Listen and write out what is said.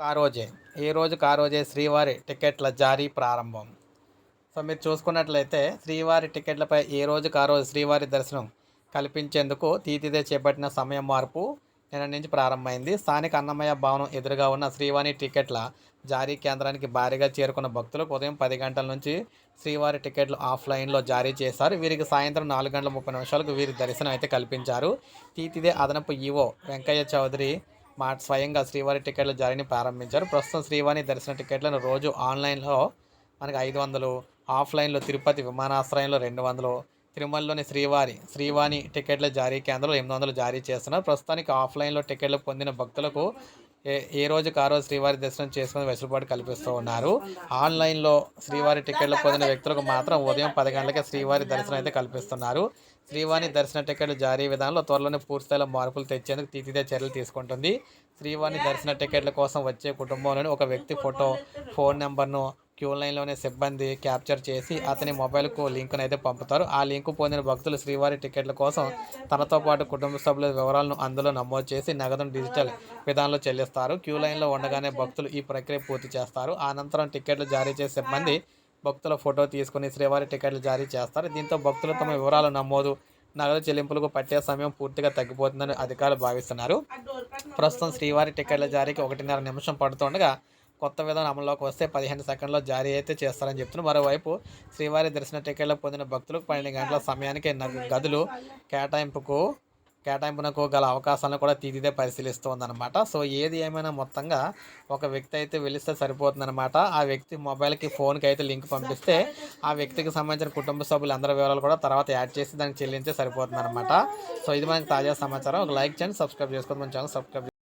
కారోజే. ఈ రోజు కారోజే శ్రీవారి టికెట్ల జారీ ప్రారంభం. సో మీరు చూసుకున్నట్లయితే శ్రీవారి టికెట్లపై ఏ రోజు కారోజు శ్రీవారి దర్శనం కల్పించేందుకు తీతిదే చేపట్టిన సమయం మార్పు నిన్న నుంచి ప్రారంభమైంది. స్థానిక అన్నమయ్య భవనం ఎదురుగా ఉన్న శ్రీవారి టికెట్ల జారీ కేంద్రానికి భారీగా చేరుకున్న భక్తులకు ఉదయం పది గంటల నుంచి శ్రీవారి టికెట్లు ఆఫ్లైన్లో జారీ చేశారు. వీరికి సాయంత్రం నాలుగు గంటల ముప్పై నిమిషాలకు వీరి దర్శనం అయితే కల్పించారు. తీతిదే అదనపు ఈవో వెంకయ్య చౌదరి మా స్వయంగా శ్రీవారి టికెట్ల జారీని ప్రారంభించారు. ప్రస్తుతం శ్రీవాణి దర్శన టికెట్లను రోజు ఆన్లైన్లో మనకి ఐదు వందలు ఆఫ్లైన్లో తిరుపతి విమానాశ్రయంలో రెండు వందలు తిరుమలలోని శ్రీవారి శ్రీవాణి టికెట్ల జారీ కేంద్రంలో ఎనిమిది వందలు జారీ చేస్తున్నారు. ప్రస్తుతానికి ఆఫ్లైన్లో టికెట్లు పొందిన భక్తులకు ఏ ఏ రోజుకి ఆ రోజు శ్రీవారి దర్శనం చేసుకుని వెసులుబాటు కల్పిస్తూ ఉన్నారు. ఆన్లైన్లో శ్రీవారి టికెట్లు పొందిన వ్యక్తులకు మాత్రం ఉదయం పది గంటలకే శ్రీవారి దర్శనం అయితే కల్పిస్తున్నారు. శ్రీవారి దర్శన టికెట్లు జారీ విధానంలో త్వరలోనే పూర్తిస్థాయిలో మార్పులు తెచ్చేందుకు తీతిదే చర్యలు తీసుకుంటుంది. శ్రీవారి దర్శన టికెట్ల కోసం వచ్చే కుటుంబంలోని ఒక వ్యక్తి ఫోటో ఫోన్ నెంబర్ను క్యూ లైన్లోనే సిబ్బంది క్యాప్చర్ చేసి అతని మొబైల్కు లింక్ను అయితే పంపుతారు. ఆ లింకు పొందిన భక్తులు శ్రీవారి టికెట్ల కోసం తనతో పాటు కుటుంబ సభ్యుల వివరాలను అందులో నమోదు చేసి నగదును డిజిటల్ విధానంలో చెల్లిస్తారు. క్యూ లైన్లో ఉండగానే భక్తులు ఈ ప్రక్రియ పూర్తి చేస్తారు. అనంతరం టికెట్లు జారీ చేసే సిబ్బంది భక్తుల ఫోటో తీసుకుని శ్రీవారి టికెట్లు జారీ చేస్తారు. దీంతో భక్తులు తమ వివరాలు నమోదు నగదు చెల్లింపులకు పట్టే సమయం పూర్తిగా తగ్గిపోతుందని అధికారులు భావిస్తున్నారు. ప్రస్తుతం శ్రీవారి టికెట్ల జారీకి ఒకటిన్నర నిమిషం పడుతుండగా కొత్త విధానం అమల్లోకి వస్తే పదిహేను సెకండ్లో జారీ అయితే చేస్తారని చెప్తున్నారు. మరోవైపు శ్రీవారి దర్శన టికెట్లు పొందిన భక్తులకు పన్నెండు గంటల సమయానికి గదులు కేటాయింపుకు కేటాయింపునకు గల అవకాశాలను కూడా తీదిదే పరిశీలిస్తుందన్నమాట. సో ఏది ఏమైనా మొత్తంగా ఒక వ్యక్తి అయితే వెలిస్తే సరిపోతుందన్నమాట. ఆ వ్యక్తి మొబైల్కి ఫోన్కి అయితే లింక్ పంపిస్తే ఆ వ్యక్తికి సంబంధించిన కుటుంబ సభ్యులు అందరి వివరాలు కూడా తర్వాత యాడ్ చేసి దానికి చెల్లించే సరిపోతుందన్నమాట. సో ఇది మనకి తాజా సమాచారం. ఒక లైక్ చేయండి సబ్స్క్రైబ్ చేసుకోండి. మన ఛానల్ సబ్స్క్రైబ్